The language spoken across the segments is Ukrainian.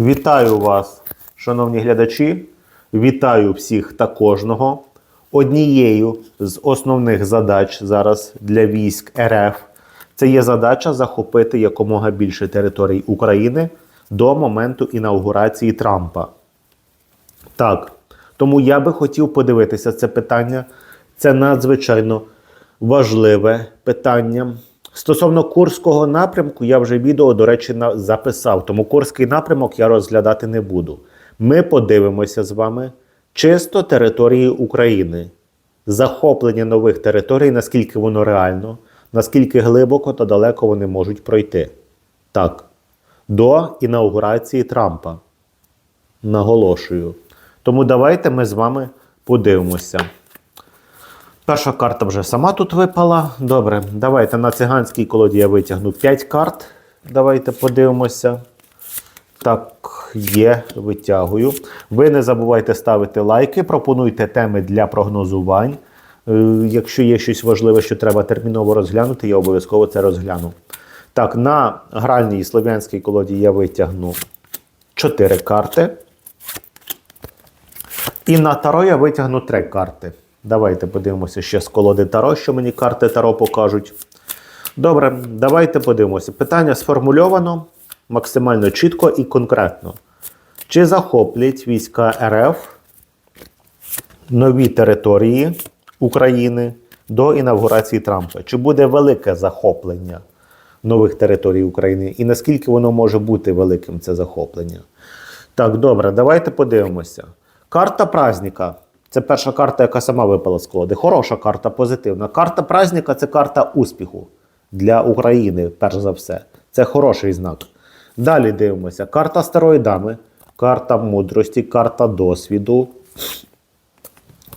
Вітаю вас, шановні глядачі. Вітаю всіх та кожного. Однією з основних задач зараз для військ РФ це є задача захопити якомога більше територій України до моменту інаугурації Трампа. Так, тому я би хотів подивитися це питання. Це надзвичайно важливе питання. Стосовно Курського напрямку, я вже відео, до речі, записав, тому Курський напрямок я розглядати не буду. Ми подивимося з вами чисто території України, захоплення нових територій, наскільки воно реально, наскільки глибоко та далеко вони можуть пройти. Так, до інаугурації Трампа. Наголошую. Тому давайте ми з вами подивимося. Перша карта вже сама тут випала. Добре, давайте на циганській колоді я витягну 5 карт. Давайте подивимося. Так, є, витягую. Ви не забувайте ставити лайки, пропонуйте теми для прогнозувань. Е, Якщо є щось важливе, що треба терміново розглянути, я обов'язково це розгляну. Так, на гральній слов'янській колоді я витягну 4 карти. І на Таро я витягну 3 карти. Давайте подивимося ще з колоди Таро, що мені карти Таро покажуть. Добре, давайте подивимося. Питання сформульовано максимально чітко і конкретно. Чи захоплять війська РФ нові території України до інавгурації Трампа? Чи буде велике захоплення нових територій України? І наскільки воно може бути великим, це захоплення? Так, добре, давайте подивимося. Карта праздника. Це перша карта, яка сама випала з колоди. Хороша карта, позитивна. Карта праздника це карта успіху для України, перш за все. Це хороший знак. Далі дивимося. Карта старої дами, карта мудрості, карта досвіду,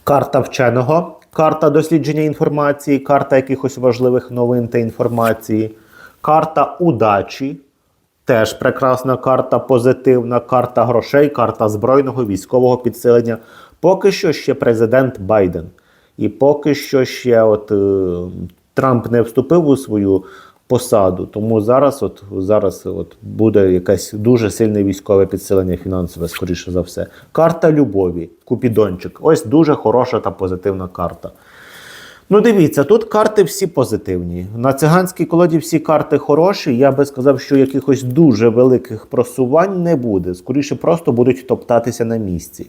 карта вченого, карта дослідження інформації, карта якихось важливих новин та інформації, карта удачі. Теж прекрасна карта, позитивна карта грошей, карта збройного військового підсилення. Поки що ще президент Байден. І поки що ще от, е, Трамп не вступив у свою посаду. Тому зараз, от, зараз от, буде якесь дуже сильне військове підсилення фінансове, скоріше за все. Карта любові, Купідончик. Ось дуже хороша та позитивна карта. Ну, дивіться, тут карти всі позитивні. На циганській колоді всі карти хороші. Я би сказав, що якихось дуже великих просувань не буде. Скоріше, просто будуть топтатися на місці.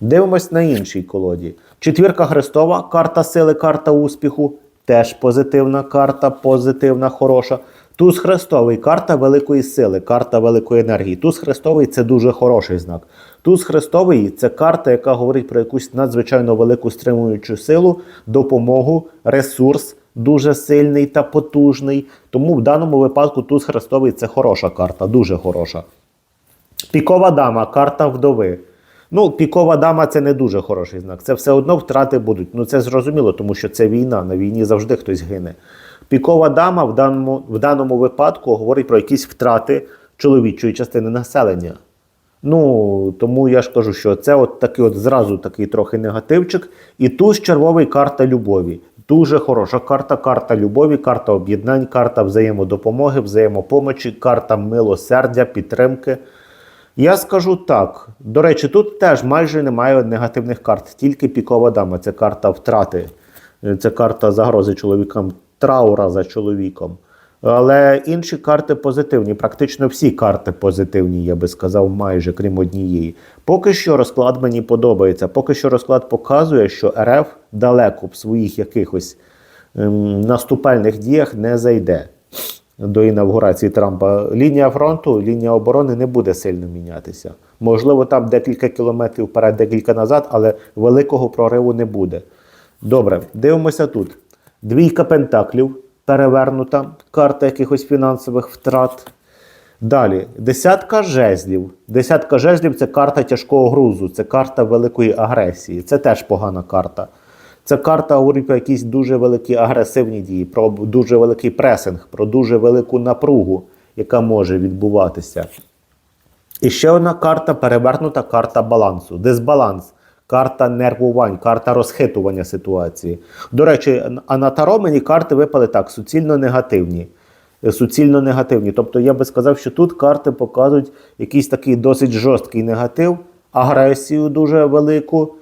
Дивимось на іншій колоді. Четвірка Христова, карта сили, карта успіху. Теж позитивна карта, позитивна, хороша. Туз Христовий карта великої сили, карта великої енергії. Туз Христовий це дуже хороший знак. Туз Христовий це карта, яка говорить про якусь надзвичайно велику стримуючу силу, допомогу, ресурс дуже сильний та потужний. Тому в даному випадку Туз Христовий це хороша карта, дуже хороша. Пікова дама, карта вдови. Ну, пікова дама це не дуже хороший знак. Це все одно втрати будуть. Ну це зрозуміло, тому що це війна. На війні завжди хтось гине. Пікова дама в даному, в даному випадку говорить про якісь втрати чоловічої частини населення. Ну, тому я ж кажу, що це от такий от зразу такий трохи негативчик. І туз червовий карта любові. Дуже хороша карта, карта любові, карта об'єднань, карта взаємодопомоги, взаємопомочі, карта милосердя, підтримки. Я скажу так. До речі, тут теж майже немає негативних карт, тільки пікова дама. Це карта втрати, це карта загрози чоловікам, траура за чоловіком. Але інші карти позитивні. Практично всі карти позитивні, я би сказав, майже крім однієї. Поки що розклад мені подобається. Поки що розклад показує, що РФ далеко в своїх якихось ем, наступальних діях не зайде до інавгурації Трампа. Лінія фронту, лінія оборони не буде сильно мінятися. Можливо, там декілька кілометрів вперед, декілька назад, але великого прориву не буде. Добре, дивимося тут. Двійка пентаклів перевернута, карта якихось фінансових втрат. Далі, десятка жезлів. Десятка жезлів це карта тяжкого грузу, це карта великої агресії. Це теж погана карта. Це карта говорить про якісь дуже великі агресивні дії, про дуже великий пресинг, про дуже велику напругу, яка може відбуватися. І ще одна карта перевернута карта балансу. Дисбаланс. Карта нервувань, карта розхитування ситуації. До речі, а на таро мені карти випали так, суцільно негативні. е, суцільно негативні. Тобто я би сказав, що тут карти показують якийсь такий досить жорсткий негатив, агресію дуже велику.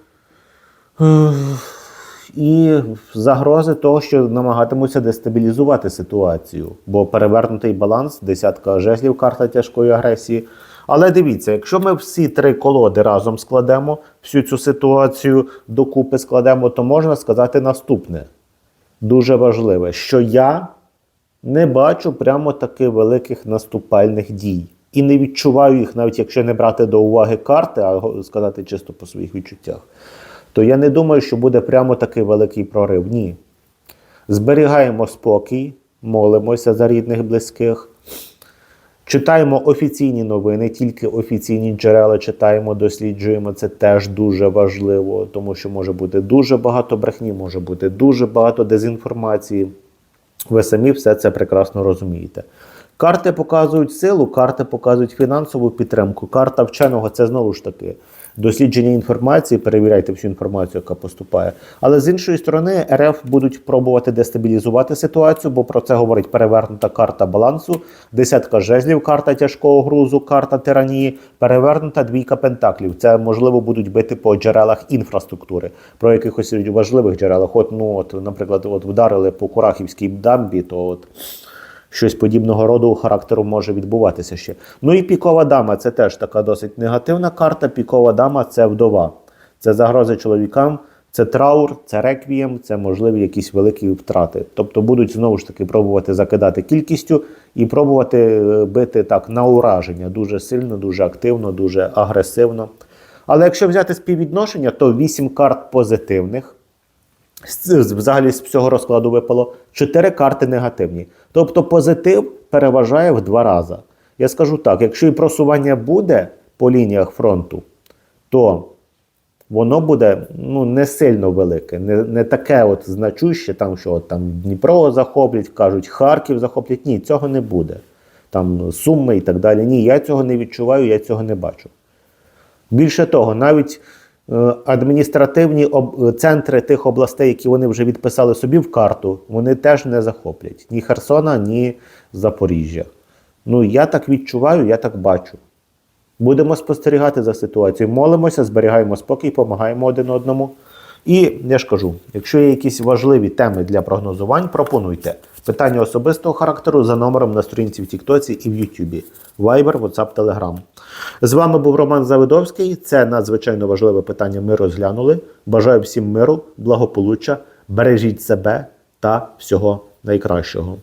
І загрози того, що намагатимуться дестабілізувати ситуацію, бо перевернутий баланс, десятка жезлів, карта тяжкої агресії. Але дивіться, якщо ми всі три колоди разом складемо, всю цю ситуацію докупи складемо, то можна сказати наступне. Дуже важливе, що я не бачу прямо таки великих наступальних дій. І не відчуваю їх, навіть якщо не брати до уваги карти, а сказати чисто по своїх відчуттях, то я не думаю, що буде прямо такий великий прорив. Ні. Зберігаємо спокій, молимося за рідних, близьких. Читаємо офіційні новини, тільки офіційні джерела читаємо, досліджуємо. Це теж дуже важливо, тому що може бути дуже багато брехні, може бути дуже багато дезінформації. Ви самі все це прекрасно розумієте. Карти показують силу, карти показують фінансову підтримку. Карта вченого це знову ж таки дослідження інформації, перевіряйте всю інформацію, яка поступає. Але з іншої сторони, РФ будуть пробувати дестабілізувати ситуацію, бо про це говорить перевернута карта балансу, десятка жезлів, карта тяжкого грузу, карта тиранії, перевернута двійка пентаклів. Це можливо будуть бити по джерелах інфраструктури, про якихось важливих джерелах. От, ну, от, наприклад, от вдарили по Курахівській дамбі, то от щось подібного роду характеру може відбуватися ще. Ну і пікова дама це теж така досить негативна карта. Пікова дама це вдова. Це загрози чоловікам, це траур, це реквієм, це можливі якісь великі втрати. Тобто будуть знову ж таки пробувати закидати кількістю і пробувати е, бити так на ураження дуже сильно, дуже активно, дуже агресивно. Але якщо взяти співвідношення, то 8 карт позитивних. Взагалі з всього розкладу випало 4 карти негативні. Тобто позитив переважає в два рази. Я скажу так: якщо і просування буде по лініях фронту, то воно буде ну, не сильно велике, не, не таке от значуще, там, що от, там Дніпро захоплять, кажуть, Харків захоплять. Ні, цього не буде. Там Суми і так далі. Ні, я цього не відчуваю, я цього не бачу. Більше того, навіть адміністративні е, центри тих областей, які вони вже відписали собі в карту, вони теж не захоплять ні Херсона, ні Запоріжжя. Ну, я так відчуваю, я так бачу. Будемо спостерігати за ситуацією, молимося, зберігаємо спокій, допомагаємо один одному. І я ж кажу, якщо є якісь важливі теми для прогнозувань, пропонуйте питання особистого характеру за номером на сторінці в Тіктоці і в Ютубі. Viber, WhatsApp, Telegram. З вами був Роман Завидовський. Це надзвичайно важливе питання. Ми розглянули. Бажаю всім миру, благополуччя, бережіть себе та всього найкращого.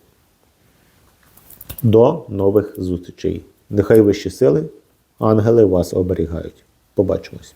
До нових зустрічей. Нехай вищі сили, ангели вас оберігають. Побачимось.